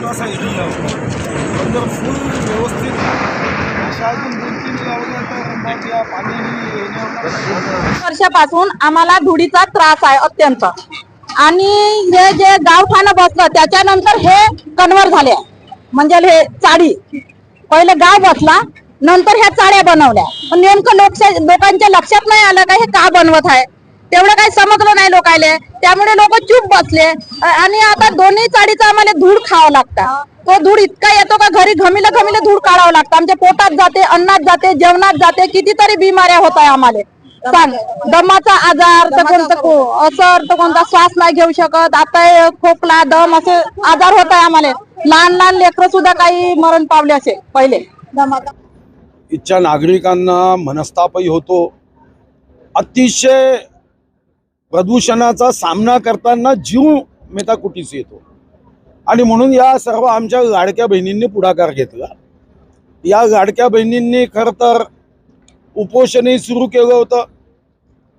आहे पण एरिया जर फुल व्यवस्थित. अशा अजून दोन तीन लावल्या तर मग या पाणी वर्षापासून आम्हाला धुडीचा त्रास आहे अत्यंत. आणि हे जे गावठाणं बसलं त्याच्यानंतर हे कन्व्हर झाले. म्हणजे हे चाळी. पहिले गाव बसला नंतर ह्या चाळ्या बनवल्या. पण नेमकं लोक लोकांच्या लक्षात नाही आलं का हे का बनवत आहे? तेवढं काही समजलं नाही लोकायले. त्यामुळे लोक चूप बसले. आणि आता दोन्ही चाळीचा आम्हाला धूळ खावं लागतं. तो धूळ इतका येतो का घरी घमिलं घमिलं धूळ काढावं लागतं. आमच्या पोटात जाते अन्नात जाते जेवणात जाते कितीतरी बिमाऱ्या होत आहे आम्हाला सांग दमाचा आजार तर कोणतं असर तर कोणता श्वास नाही घेऊ शकत. आता हे खोकला दम असे आजार होत आहे आम्हाला. लहान लहान लेकरं सुद्धा काही मरण पावले असे पहिले. इथच्या नागरिकांना मनस्तापही होतो. अतिशय प्रदूषणाचा सामना करताना जीव मेटाकुटीस येतो. आणि म्हणून या सर्व आमच्या लाडक्या बहिणींनी पुढाकार घेतला. या लाडक्या बहिणींनी खरं तर उपोषणही सुरू केलं होतं.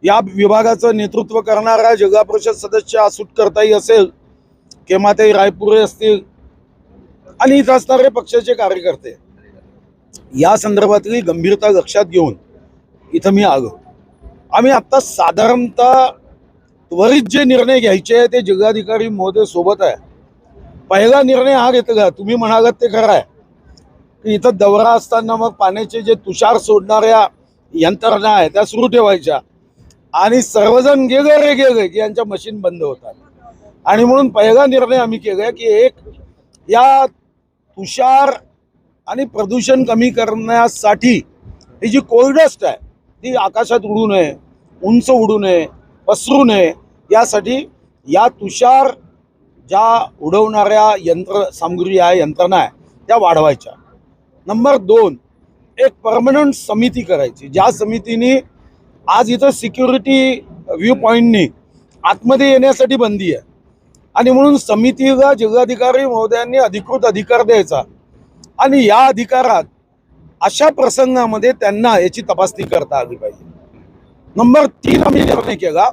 या विभागाचं नेतृत्व करणारा जिल्हा परिषद सदस्य करताही असेल केमाताई रायपुरे असतील आणि इथं असणारे पक्षाचे कार्यकर्ते. या संदर्भातली गंभीरता लक्षात घेऊन इथं मी आलो. आम्ही आत्ता साधारणतः त्वरित जे निर्णय घ्यायचे आहे ते जिल्हाधिकारी महोदय सोबत आहे. पहिला निर्णय हा घेतला तुम्ही म्हणालात ते खरं आहे. की इथं दौरा असताना मग पाण्याचे जे तुषार सोडणाऱ्या यंत्रणा आहे त्या सुरू ठेवायच्या. आणि सर्वजण गेले रे गेले की यांच्या मशीन बंद होतात. आणि म्हणून पहिला निर्णय आम्ही केला की एक या तुषार आणि प्रदूषण कमी करण्यासाठी ही जी कोल्डस्ट आहे ती आकाशात उडू नये उंच उडू नये पसरू नये. यासाठी या तुषार ज्या उडवणाऱ्या यंत्र सामग्री आहे यंत्रणा आहे त्या वाढवायच्या. नंबर दोन एक परमनंट समिती करायची. ज्या समितीने आज इथं सिक्युरिटी व्ह्यू पॉईंटनी आतमध्ये येण्यासाठी बंदी आहे. आणि म्हणून समितीला जिल्हाधिकारी महोदयांनी अधिकृत अधिकार द्यायचा. आणि या अधिकारात अशा प्रसंगामध्ये त्यांना याची तपासणी करता आली पाहिजे. नंबर तीन आम्ही निर्णय केला.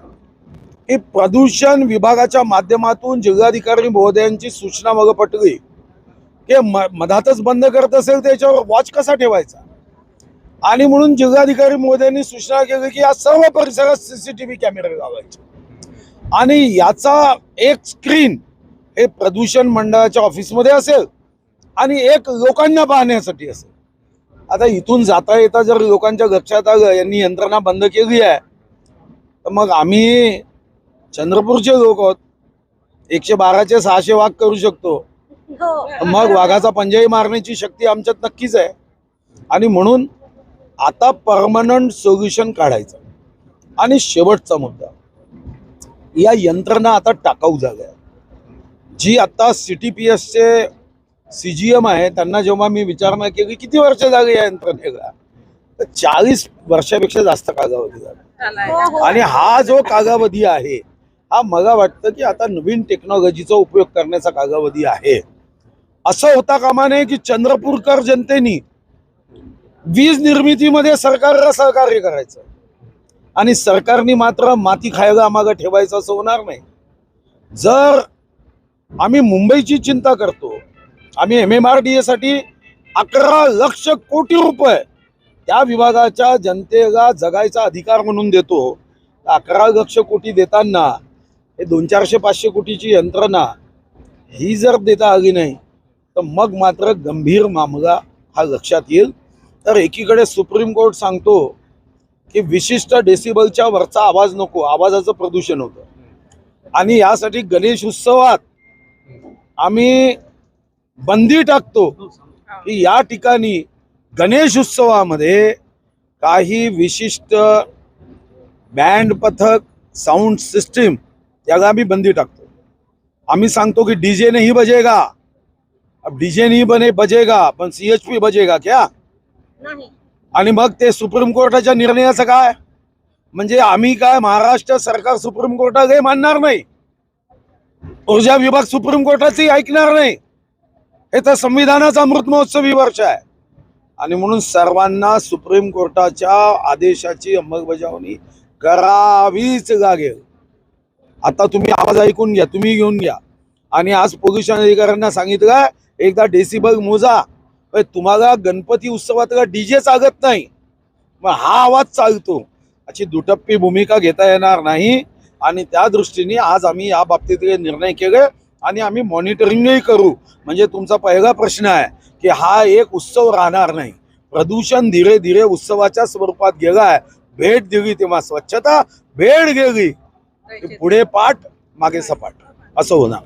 की प्रदूषण विभागाच्या माध्यमातून जिल्हाधिकारी महोदयांची सूचना मग पटली की म- मधातच बंद करत असेल त्याच्यावर वॉच कसा ठेवायचा? आणि म्हणून जिल्हाधिकारी महोदयांनी सूचना केली की या सर्व परिसरात सीसीटीव्ही कॅमेरे लावायचे. आणि याचा एक स्क्रीन हे प्रदूषण मंडळाच्या ऑफिसमध्ये असेल आणि एक लोकांना पाहण्यासाठी असेल. आता इथून जाता येता जर लोकांच्या लक्षात आलं यांनी यंत्रणा बंद केली आहे तर मग आम्ही चंद्रपूरचे लोक आहोत. एकशे बाराचे सहाशे वाघ करू शकतो. मग वाघाचा पंजाही मारण्याची शक्ती आमच्यात नक्कीच आहे. आणि म्हणून आता परमनंट सोल्युशन काढायचं. आणि शेवटचा मुद्दा. या यंत्रणा आता टाकाऊ झाल्या जी आता सिटी पी एसचे सी जी एम आहे त्यांना जेव्हा मी विचारणा केली किती वर्ष झाली या यंत्रणेला? तर चाळीस वर्षापेक्षा जास्त कालावधी झाला. आणि हा जो कालावधी आहे हा मला वाटतं की आता नवीन टेक्नॉलॉजीचा उपयोग करण्याचा कालावधी आहे. असं होता कामा नये की चंद्रपूरकर जनतेनी वीज निर्मितीमध्ये सरकारला सहकार्य करायचं. आणि सरकारने मात्र माती खायला आम्हाला ठेवायचं असं होणार नाही. जर आम्ही मुंबईची चिंता करतो आम्ही एम एम आर डी एसाठी अकरा लक्ष कोटी रुपये त्या विभागाच्या जनतेला जगायचा अधिकार म्हणून देतो अकरा लक्ष कोटी देताना हे दोन चारशे पाचशे कोटीची यंत्रणा ही जर देता आली नाही तर मग मात्र गंभीर मामला हा लक्षात येईल. तर एकीकडे सुप्रीम कोर्ट सांगतो की विशिष्ट डेसिबलच्या वरचा आवाज नको आवाजाचं प्रदूषण होतं. आणि यासाठी गणेश उत्सवात आम्ही बंदी टाकतो की या ठिकाणी गणेश उत्सवामध्ये काही विशिष्ट बँड पथक साऊंड सिस्टीम याला आम्ही बंदी टाकतो. आम्ही सांगतो की डीजे नहीं बजेगा. अब डीजे नहीं बने बजेगा पण सीएचपी बजेगा क्या? आणि मग ते सुप्रीम कोर्टाच्या निर्णयाचं काय? म्हणजे आम्ही काय महाराष्ट्र सरकार सुप्रीम कोर्टात हे मानणार नाही. ऊर्जा विभाग सुप्रीम कोर्टाचंही ऐकणार नाही. हे तर संविधानाचा अमृत महोत्सवी वर्ष आहे. आणि म्हणून सर्वांना सुप्रीम कोर्टाच्या आदेशाची अंमलबजावणी करावीच लागेल. आता तुम्ही आवाज ऐकून घ्या तुम्ही घेऊन घ्या. आणि आज पोल्युशन अधिकाऱ्यांना सांगितलं एकदा डेसिबल मोजा. तुम्हाला गणपती उत्सवात डीजे चालत नाही? मग हा आवाज चालतो. अशी दुटप्पी भूमिका घेता येणार नाही. आणि त्या दृष्टीने आज आम्ही या बाबतीतले निर्णय केले आणि आम्ही मॉनिटरिंगही करू. म्हणजे तुमचा पहिला प्रश्न आहे की हा एक उत्सव राहणार नाही. प्रदूषण धीरे धीरे उत्सवाच्या स्वरूपात गेला आहे. भेट दिली तेव्हा स्वच्छता भेट गेली. पुढे पाठ मागे सपाट. असं होणार.